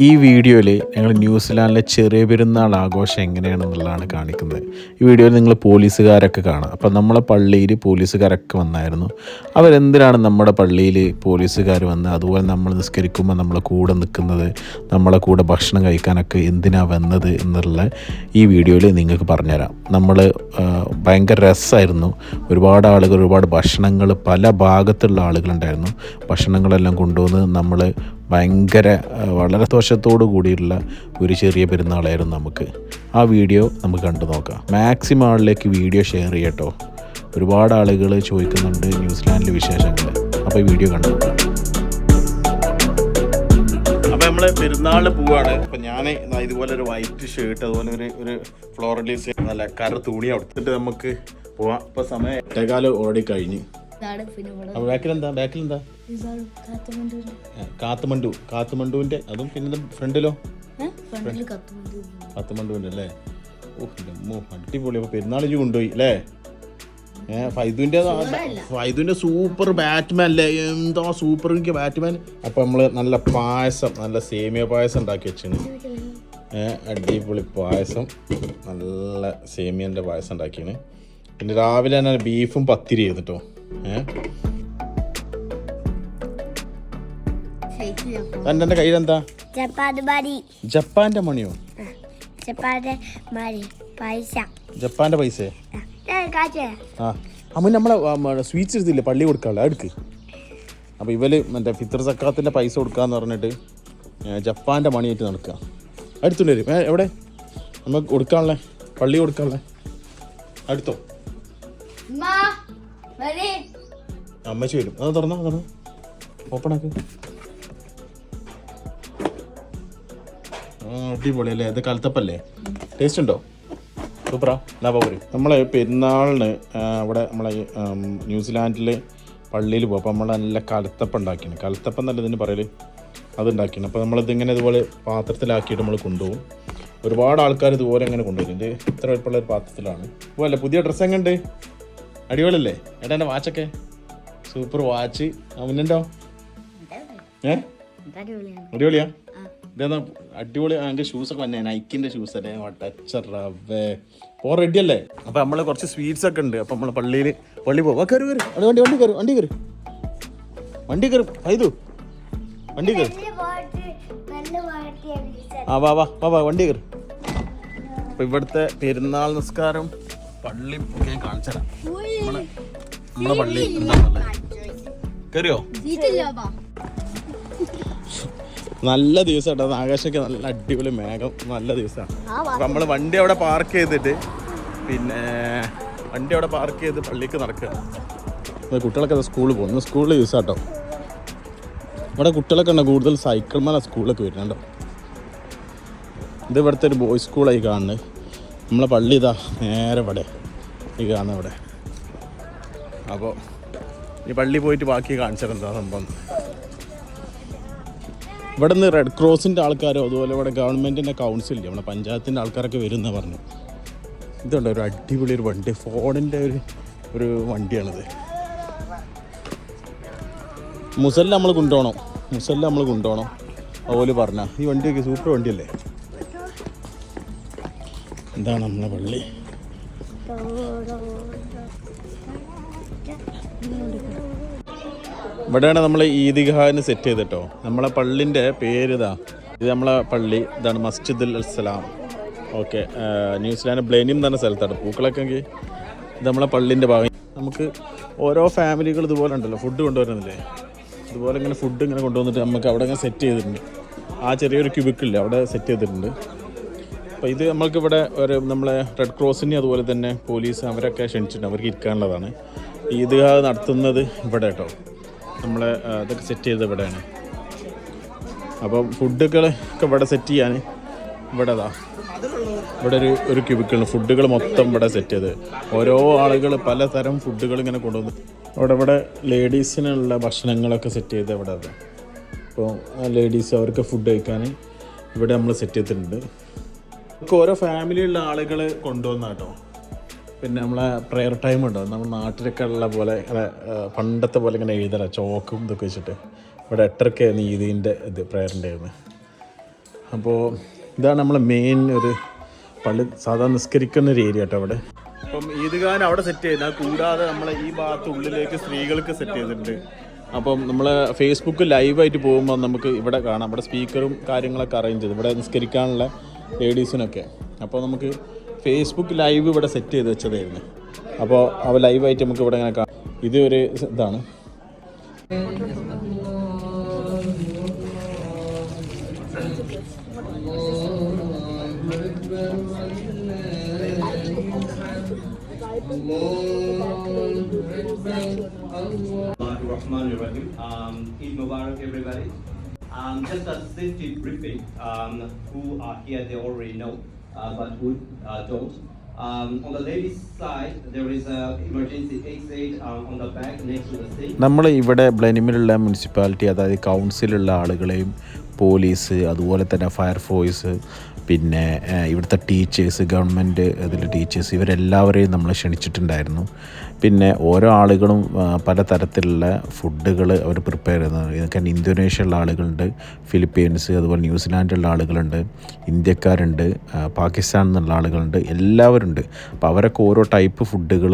ഈ വീഡിയോയിൽ ഞങ്ങൾ ന്യൂസിലാൻഡിലെ ചെറിയ പെരുന്നാൾ ആഘോഷം എങ്ങനെയാണെന്നുള്ളതാണ് കാണിക്കുന്നത്. ഈ വീഡിയോയിൽ നിങ്ങൾ പോലീസുകാരൊക്കെ കാണാം. അപ്പം നമ്മളെ പള്ളിയിൽ പോലീസുകാരൊക്കെ വന്നായിരുന്നു. അവരെന്തിനാണ് നമ്മുടെ പള്ളിയിൽ പോലീസുകാർ വന്ന് അതുപോലെ നമ്മൾ നിസ്കരിക്കുമ്പോൾ നമ്മളെ കൂടെ നിൽക്കുന്നത് നമ്മളെ കൂടെ ഭക്ഷണം കഴിക്കാനൊക്കെ എന്തിനാണ് വന്നത് എന്നുള്ള ഈ വീഡിയോയിൽ നിങ്ങൾക്ക് പറഞ്ഞുതരാം. നമ്മൾ ഭയങ്കര രസമായിരുന്നു ഒരുപാട് ആളുകൾ ഒരുപാട് ഭക്ഷണങ്ങൾ പല ഭാഗത്തുള്ള ആളുകളുണ്ടായിരുന്നു. ഭക്ഷണങ്ങളെല്ലാം കൊണ്ടുവന്ന് നമ്മൾ ഭയങ്കര വളരെ ദോഷത്തോടു കൂടിയുള്ള ഒരു ചെറിയ പെരുന്നാളായിരുന്നു നമുക്ക്. ആ വീഡിയോ നമുക്ക് കണ്ടു നോക്കാം. മാക്സിമം ആളിലേക്ക് വീഡിയോ ഷെയർ ചെയ്യട്ടോ. ഒരുപാട് ആളുകൾ ചോദിക്കുന്നുണ്ട് ന്യൂസിലാൻഡിലെ വിശേഷങ്ങൾ അപ്പോൾ ഈ വീഡിയോ കണ്ടു നോക്കാം. അപ്പോൾ നമ്മൾ പെരുന്നാളിന് പോവാണ്. അപ്പൊ ഞാൻ ഇതുപോലെ ഒരു വൈറ്റ് ഷർട്ട് അതുപോലെ ഒരു ഒരു ഫ്ലോറലീസ് നല്ല കര തുണി എടുത്തിട്ട് നമുക്ക് പോവാം. ഇപ്പൊ സമയം എട്ടേകാലം ഓടി കഴിഞ്ഞ്. ഇതാണ് കാത്തമണ്ടൂര് കാത്തുമണ്ടു കാത്തുമണ്ടുവിന്റെ അതും പിന്നെ ഫ്രണ്ടിലോ? കാത്തുമണ്ടുവിന്റെ അല്ലേ? അടിപൊളി. അപ്പൊ പെരുന്നാൾ ഇജ്ജ് കൊണ്ടുപോയി അല്ലേ? ഫൈദുവിന്റെ ഫൈദുവിന്റെ സൂപ്പർ ബാറ്റ്മാൻ അല്ലേ? എന്താ സൂപ്പർ എനിക്ക് ബാറ്റ്മാൻ? അപ്പൊ നമ്മൾ നല്ല പായസം നല്ല സേമിയ പായസം ഉണ്ടാക്കി വെച്ചിന്. ഏഹ് അടിപൊളി പായസം നല്ല സേമിയന്റെ പായസം ഉണ്ടാക്കിയാണ് പിന്നെ രാവിലെ തന്നെ ബീഫും പത്തിരി ചെയ്തിട്ടോ എന്റെ കയ്യിലെന്താ? ജപ്പാന്റെ മണിയോ? ജപ്പാന്റെ മണി പൈസ. ജപ്പാന്റെ പൈസ ആ അമ്മ നമ്മളെ സ്വീറ്റ്സ് എടുത്തില്ലേ പള്ളി കൊടുക്കാനുള്ള എടുക്ക്. അപ്പോൾ ഇവൽ മറ്റേ ഫിത്തർ സക്കാത്തിന്റെ പൈസ കൊടുക്കാന്ന് പറഞ്ഞിട്ട് ജപ്പാന്റെ ജപ്പാന്റെ മണിയായിട്ട് നടക്കുക അടുത്തുണ്ട് വരും. എവിടെ? നമുക്ക് കൊടുക്കാനുള്ള പള്ളി കൊടുക്കാനുള്ള. അടുത്തോ അമ്മച്ചി വരും. അത് തുറന്നോ തുറന്നോ. ഓപ്പൺ ആക്ക്. അടിപൊളി അല്ലേ? ഇത് കലത്തപ്പല്ലേ ടേസ്റ്റ് ഉണ്ടോ? സൂപ്പറാ എന്നാ പോരും നമ്മളെ പെരുന്നാളിന് ഇവിടെ അവിടെ നമ്മളെ ന്യൂസിലാൻഡിലെ ന്യൂസിലാൻഡിൽ പള്ളിയിൽ പോകും അപ്പോൾ നമ്മൾ നല്ല കലത്തപ്പം ഉണ്ടാക്കിയാണ് കലത്തപ്പം എന്നല്ല ഇതിന് പറയൽ? അത് ഉണ്ടാക്കിയാണ് അപ്പോൾ നമ്മളിതിങ്ങനെ ഇതുപോലെ പാത്രത്തിലാക്കിയിട്ട് നമ്മൾ കൊണ്ടുപോകും. ഒരുപാട് ആൾക്കാർ ഇതുപോലെ ഇങ്ങനെ കൊണ്ടുവരും. ഇത് ഇത്ര വലിപ്പമുള്ള ഒരു പാത്രത്തിലാണ്. അതുപോലെ പുതിയ ഡ്രസ്സ് എങ്ങനെയുണ്ട് അടിപൊളിയല്ലേ? ഏട്ടാ എന്റെ വാച്ചൊക്കെ? സൂപ്പർ വാച്ച് അവനുണ്ടോ ഏ? അടിപൊളിയാ? ഇതേതാ അടിപൊളി എനിക്ക് ഷൂസ് ഒക്കെ വന്നേ. നൈക്കിന്റെ ഷൂസ് അല്ലേ? ടച്ചറവേ ഓ റെഡി അല്ലേ? അപ്പൊ നമ്മൾ കുറച്ച് സ്വീറ്റ്സ് ഒക്കെ ഉണ്ട്. അപ്പൊ നമ്മൾ പള്ളിയിൽ പള്ളി പോകും കയറി കയറി അവിടെ വണ്ടി വണ്ടി കയറും വണ്ടി കയറും വണ്ടി കയറും ഫൈതു വണ്ടി കയറും ആ വാ വാ വാ വാ വണ്ടി കയറും അപ്പൊ ഇവിടുത്തെ പെരുന്നാൾ നിസ്കാരം പള്ളി കാണിച്ചു തരാം നമ്മളെ പള്ളി കയറിയോ നല്ല ദിവസം കേട്ടോ ആകാശമൊക്കെ നല്ല അടിപൊളി മേഘം. നല്ല ദിവസമാണ്. നമ്മൾ വണ്ടി അവിടെ പാർക്ക് ചെയ്തിട്ട് പിന്നെ വണ്ടി അവിടെ പാർക്ക് ചെയ്ത് പള്ളിക്ക് നടക്കുക. കുട്ടികളൊക്കെ സ്കൂളിൽ പോകുന്നു. സ്കൂളിൽ ദിവസം കേട്ടോ ഇവിടെ കുട്ടികളൊക്കെ ഉണ്ടോ. കൂടുതൽ സൈക്കിൾ മേലെ സ്കൂളിലൊക്കെ വരുന്നുണ്ടോ ഇത് ഇവിടുത്തെ ഒരു ബോയ്സ് സ്കൂളായി കാണുന്നത്. നമ്മളെ പള്ളി ഇതാ നേരെ ഇവിടെ. ഈ കാണുന്ന ഇവിടെ. അപ്പോൾ ഈ പള്ളി പോയിട്ട് ബാക്കി കാണിച്ചിട്ടുണ്ടോ സംഭവം? ഇവിടെ നിന്ന് റെഡ് ക്രോസിന്റെ ആൾക്കാരോ അതുപോലെ ഇവിടെ ഗവൺമെന്റിന്റെ കൗൺസിൽ നമ്മുടെ പഞ്ചായത്തിന്റെ ആൾക്കാരൊക്കെ വരുന്ന പറഞ്ഞു ഇതുണ്ട് ഒരു അടിപൊളി ഒരു വണ്ടി ഫോണിന്റെ ഒരു ഒരു വണ്ടിയാണിത്. മുസല്ല നമ്മൾ കൊണ്ടുപോകണം മുസല്ല നമ്മൾ കൊണ്ടുപോകണം അതുപോലെ പറഞ്ഞ. ഈ വണ്ടിയൊക്കെ സൂപ്പർ വണ്ടിയല്ലേ? എന്താണ് നമ്മളെ പള്ളി. ഇവിടെയാണ് നമ്മൾ ഈദ്ഗാഹിന് സെറ്റ് ചെയ്തിട്ടോ. നമ്മളെ പള്ളിന്റെ പേര് ഇതാ ഇത് നമ്മളെ പള്ളി ഇതാണ് മസ്ജിദുൽ അസ്സലാം ഓക്കെ ന്യൂസിലാൻഡ് ബ്ലെയിനിം എന്ന് സ്ഥലത്താണ്. പൂക്കളൊക്കെ എങ്കിൽ ഇത് നമ്മളെ പള്ളിന്റെ ഭാഗം. നമുക്ക് ഓരോ ഫാമിലികൾ ഇതുപോലെ ഉണ്ടല്ലോ ഫുഡ് കൊണ്ടുവരുന്നില്ലേ? ഇതുപോലെ ഇങ്ങനെ ഫുഡ് ഇങ്ങനെ കൊണ്ടുവന്നിട്ട് നമുക്ക് അവിടെ ഇങ്ങനെ സെറ്റ് ചെയ്തിട്ടുണ്ട്. ആ ചെറിയൊരു ക്യൂബിക്കില്ലേ അവിടെ സെറ്റ് ചെയ്തിട്ടുണ്ട്. അപ്പോൾ ഇത് നമ്മൾക്കിവിടെ ഒരു നമ്മളെ റെഡ് ക്രോസിനെ അതുപോലെ തന്നെ പോലീസ് അവരൊക്കെ ക്ഷണിച്ചിട്ടുണ്ട് അവർക്ക് ഇരിക്കാനുള്ളതാണ്. ഈദ്ഗാഹ് നടത്തുന്നത് ഇവിടെ കേട്ടോ. നമ്മളെ ഇതൊക്കെ സെറ്റ് ചെയ്തത് ഇവിടെയാണ്. അപ്പോൾ ഫുഡുകൾ ഒക്കെ ഇവിടെ സെറ്റ് ചെയ്യാൻ ഇവിടെ അതാ ഇവിടെ ഒരു ഒരു ക്യൂബിക്കിൾ ഫുഡുകൾ മൊത്തം ഇവിടെ സെറ്റ് ചെയ്ത് ഓരോ ആളുകൾ പലതരം ഫുഡുകൾ ഇങ്ങനെ കൊണ്ടുവന്ന്. അവിടെ ഇവിടെ ലേഡീസിനുള്ള ഭക്ഷണങ്ങളൊക്കെ സെറ്റ് ചെയ്ത് ഇവിടെ അതാ അപ്പോൾ ലേഡീസ് അവർക്ക് ഫുഡ് കഴിക്കാൻ ഇവിടെ നമ്മൾ സെറ്റ് ചെയ്തിട്ടുണ്ട്. ഓരോ ഫാമിലിയുള്ള ആളുകൾ കൊണ്ടുവന്ന കേട്ടോ. പിന്നെ നമ്മളെ പ്രെയർ ടൈം ഉണ്ടോ. നമ്മൾ നാട്ടിലൊക്കെ ഉള്ള പോലെ ഇങ്ങനെ, പണ്ടത്തെ പോലെ ഇങ്ങനെ എഴുതല ചോക്കും ഇതൊക്കെ വെച്ചിട്ട്. ഇവിടെ എട്ടരക്കായിരുന്നു ഈദീന്റെ ഇത് പ്രെയറിന്റെ ആയിരുന്നു അപ്പോൾ ഇതാണ് നമ്മളെ മെയിൻ ഒരു പള്ളി സാധാരണ നിസ്കരിക്കുന്ന ഒരു ഏരിയ കേട്ടോ അവിടെ. അപ്പം ഈദ്ഗാൻ അവിടെ സെറ്റ് ചെയ്യുന്നത് കൂടാതെ നമ്മളെ ഈ ഭാഗത്ത് ഉള്ളിലേക്ക് സ്ത്രീകൾക്ക് സെറ്റ് ചെയ്തിട്ടുണ്ട്. അപ്പം നമ്മൾ ഫേസ്ബുക്ക് ലൈവായിട്ട് പോകുമ്പോൾ നമുക്ക് ഇവിടെ കാണാം. ഇവിടെ സ്പീക്കറും കാര്യങ്ങളൊക്കെ അറേഞ്ച് ചെയ്ത് ഇവിടെ നിസ്കരിക്കാനുള്ള ലേഡീസിനൊക്കെ അപ്പോൾ നമുക്ക് ഫേസ്ബുക്ക് ലൈവ് ഇവിടെ സെറ്റ് ചെയ്ത് വെച്ചതായിരുന്നു. അപ്പോൾ അവ ലൈവായിട്ട് നമുക്ക് ഇവിടെ ഇങ്ങനെ കാണാം. ഇത് ഒരു ഇതാണ്. Um, um, just a safety briefing um, who are here they already know. Uh, but would, uh, don't. Um, sink. നമ്മൾ ഇവിടെ ബ്ലനിമിലുള്ള മുനിസിപ്പാലിറ്റി അതായത് കൗൺസിലുള്ള ആളുകളെയും പോലീസ് അതുപോലെ തന്നെ ഫയർഫോഴ്സ് പിന്നെ ഇവിടുത്തെ ടീച്ചേഴ്സ് ഗവൺമെന്റ് ഇതിലെ ടീച്ചേഴ്സ് ഇവരെല്ലാവരെയും നമ്മൾ ക്ഷണിച്ചിട്ടുണ്ടായിരുന്നു. പിന്നെ ഓരോ ആളുകളും പല തരത്തിലുള്ള ഫുഡുകൾ അവർ പ്രിപ്പയർ ചെയ്യുന്നത്. ഇതൊക്കെ ഇന്തോനേഷ്യയുള്ള ആളുകളുണ്ട് ഫിലിപ്പീൻസ് അതുപോലെ ന്യൂസിലാൻഡിലുള്ള ആളുകളുണ്ട് ഇന്ത്യക്കാരുണ്ട് പാകിസ്ഥാനിൽ നിന്നുള്ള ആളുകളുണ്ട് എല്ലാവരും ഉണ്ട് അപ്പോൾ അവരൊക്കെ ഓരോ ടൈപ്പ് ഫുഡുകൾ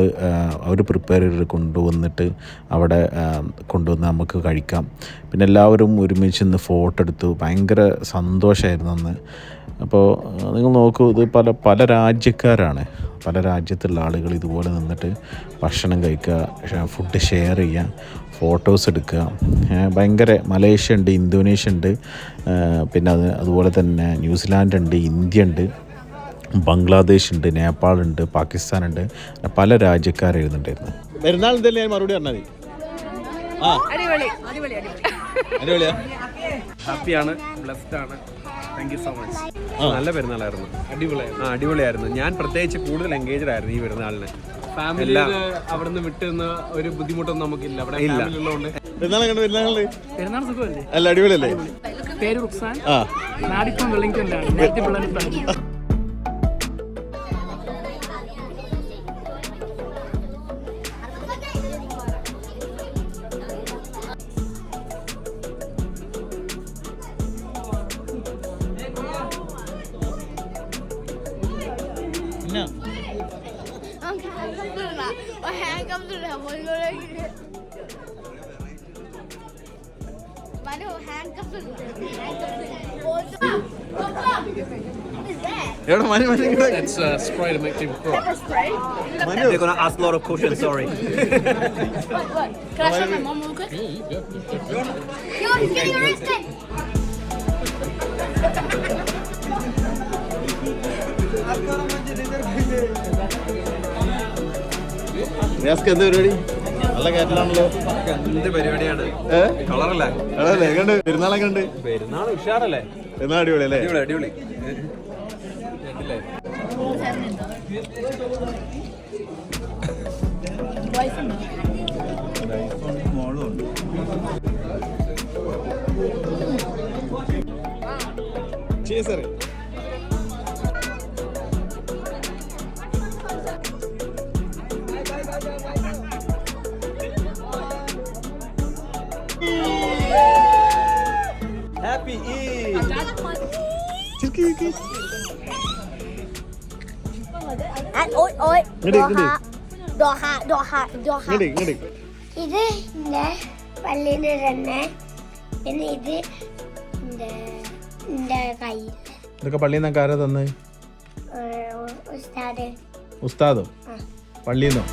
അവർ പ്രിപ്പയർ ചെയ്ത് കൊണ്ടുവന്നിട്ട് അവിടെ കൊണ്ടുവന്ന് നമുക്ക് കഴിക്കാം. പിന്നെ എല്ലാവരും ഒരുമിച്ച് നിന്ന് ഫോട്ടോ എടുത്തു. ഭയങ്കര സന്തോഷമായിരുന്നു അന്ന്. അപ്പോൾ നിങ്ങൾ നോക്കൂ ഇത് പല പല രാജ്യക്കാരാണ്. പല രാജ്യത്തുള്ള ആളുകൾ ഇതുപോലെ നിന്നിട്ട് ഭക്ഷണം കഴിക്കുക ഫുഡ് ഷെയർ ചെയ്യുക ഫോട്ടോസ് എടുക്കുക. ഭയങ്കര മലേഷ്യ ഉണ്ട് ഇന്തോനേഷ്യ ഉണ്ട് പിന്നെ അത് അതുപോലെ തന്നെ ന്യൂസിലാൻഡ് ഉണ്ട് ഇന്ത്യ ഉണ്ട്. ബംഗ്ലാദേശ് ഉണ്ട് നേപ്പാളുണ്ട് പാകിസ്ഥാനുണ്ട് പാകിസ്ഥാൻ ഉണ്ട് പല രാജ്യക്കാരായിരുന്നുണ്ടായിരുന്നു പെരുന്നാൾ എന്തെങ്കിലും ഞാൻ മറുപടി പറഞ്ഞാൽ മതി. ആ. അടിപൊളി അടിപൊളി അടിപൊളി. അടിപൊളിയാ? ഹാപ്പിയാണ് ബ്ലെസ്ഡ് ആണ് താങ്ക് യു സോ മച്ച് നല്ല പെരുന്നാളായിരുന്നു. അടിപൊളിയായിരുന്നു. ആ അടിപൊളിയായിരുന്നു. ഞാൻ പ്രത്യേകിച്ച് കൂടുതൽ എൻഗേജഡ് ആയിരുന്നു ഈ പെരുന്നാളിന്. ഫാമിലി അവിടുന്ന് വിട്ടുന്ന ഒരു ബുദ്ധിമുട്ടൊന്നും നമുക്കില്ല. അവിടെ ഫാമിലി ഉള്ളതുകൊണ്ട് പെരുന്നാൾ സുഖമല്ലേ? അല്ല അടിപൊളിയല്ലേ? പേര് റുക്സാൻ. ആ. നാടിപ്പം വെള്ളിക്കലാണ് നേരത്തെ പിള്ളേർ എവിടെ മനി മനി ഇങ്ങട് It's uh, spray to make people cry. They're gonna ask a lot of questions, sorry. റിയാസ്ക്ക് എന്ത് പരിപാടി? നല്ല കയറ്റലാണല്ലോ എന്ത് പരിപാടിയാണ്? കളറല്ലേ? എടല്ലേ കണ്ട് പെരുന്നാളൊക്കെ ഉണ്ട് പെരുന്നാൾ ഉഷാറല്ലേ? പെരുന്നാൾ അടിപൊളി അല്ലേ? അടിപൊളി അടിപൊളി. കേട്ടില്ലേ? Hạ đồ hạ ഇങ്ങോട്ട് ഇങ്ങോട്ട് ഇത് എന്റെ പള്ളിന്റെ തന്നെ പിന്നെ ഇത് എന്റെ കയ്യിൽ ഇതൊക്കെ പള്ളിയിൽ നിന്നൊക്കെ ആരാ തന്നെ? ഉസ്താദ്. പള്ളിയിൽ നിന്നോ?